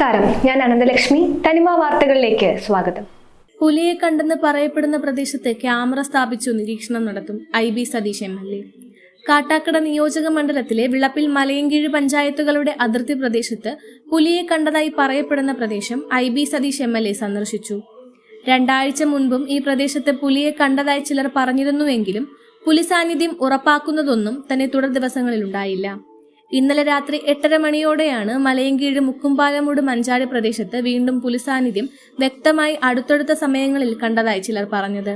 നമസ്കാരം. ഞാൻ അനന്തലക്ഷ്മി. തനിമ വാർത്തകളിലേക്ക് സ്വാഗതം. പുലിയെ കണ്ടെന്ന് പറയപ്പെടുന്ന പ്രദേശത്ത് ക്യാമറ സ്ഥാപിച്ചു നിരീക്ഷണം നടത്തും I B Satheesh M L A. Kattakkada നിയോജക മണ്ഡലത്തിലെ വിളപ്പിൽ മലയങ്കീഴ് പഞ്ചായത്തുകളുടെ അതിർത്തി പ്രദേശത്ത് പുലിയെ കണ്ടതായി പറയപ്പെടുന്ന പ്രദേശം I B Satheesh M L A സന്ദർശിച്ചു. രണ്ടാഴ്ച മുൻപും ഈ പ്രദേശത്ത് പുലിയെ കണ്ടതായി ചിലർ പറഞ്ഞിരുന്നുവെങ്കിലും പുലി സാന്നിധ്യം ഉറപ്പാക്കുന്നതൊന്നും തന്നെ തുടർ ദിവസങ്ങളിലുണ്ടായില്ല ഇന്നലെ രാത്രി എട്ടര മണിയോടെയാണ് മലയങ്കീഴ് മുക്കുംപാലമൂട് മഞ്ചാടി പ്രദേശത്ത് വീണ്ടും പുലിസാന്നിധ്യം വ്യക്തമായി അടുത്തടുത്ത സമയങ്ങളിൽ കണ്ടതായി ചിലർ പറഞ്ഞത്.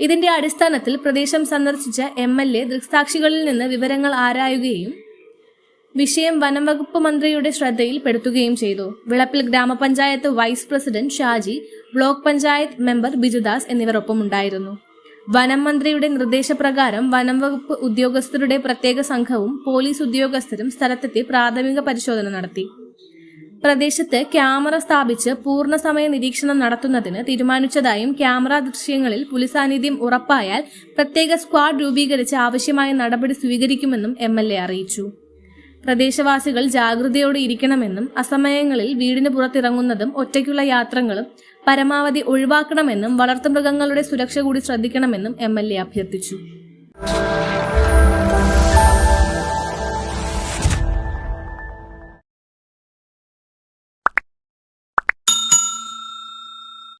ഇതിന്റെ അടിസ്ഥാനത്തിൽ പ്രദേശം സന്ദർശിച്ച എം എൽ എ ദൃക്സാക്ഷികളിൽ നിന്ന് വിവരങ്ങൾ ആരായുകയും വിഷയം വനം വകുപ്പ് മന്ത്രിയുടെ ശ്രദ്ധയിൽപ്പെടുത്തുകയും ചെയ്തു. വിളപ്പിൽ ഗ്രാമപഞ്ചായത്ത് vice president Shaji block panchayat member Bijudas എന്നിവർ ഒപ്പമുണ്ടായിരുന്നു വനം മന്ത്രിയുടെ നിർദ്ദേശപ്രകാരം വനം വകുപ്പ് ഉദ്യോഗസ്ഥരുടെ പ്രത്യേക സംഘവും പോലീസ് ഉദ്യോഗസ്ഥരും സ്ഥലത്തെത്തി പ്രാഥമിക പരിശോധന നടത്തി. പ്രദേശത്ത് ക്യാമറ സ്ഥാപിച്ച് പൂർണസമയ നിരീക്ഷണം നടത്തുന്നതിന് തീരുമാനിച്ചതായും ക്യാമറ ദൃശ്യങ്ങളിൽ പോലീസ് സാന്നിധ്യം ഉറപ്പായാൽ പ്രത്യേക സ്ക്വാഡ് രൂപീകരിച്ച് ആവശ്യമായ നടപടി സ്വീകരിക്കുമെന്നും എം അറിയിച്ചു. പ്രദേശവാസികൾ ജാഗ്രതയോടെ ഇരിക്കണമെന്നും അസമയങ്ങളിൽ വീടിന് പുറത്തിറങ്ങുന്നതും ഒറ്റയ്ക്കുള്ള യാത്രകളും പരമാവധി ഒഴിവാക്കണമെന്നും വളർത്തുമൃഗങ്ങളുടെ സുരക്ഷ കൂടി ശ്രദ്ധിക്കണമെന്നും എം അഭ്യർത്ഥിച്ചു.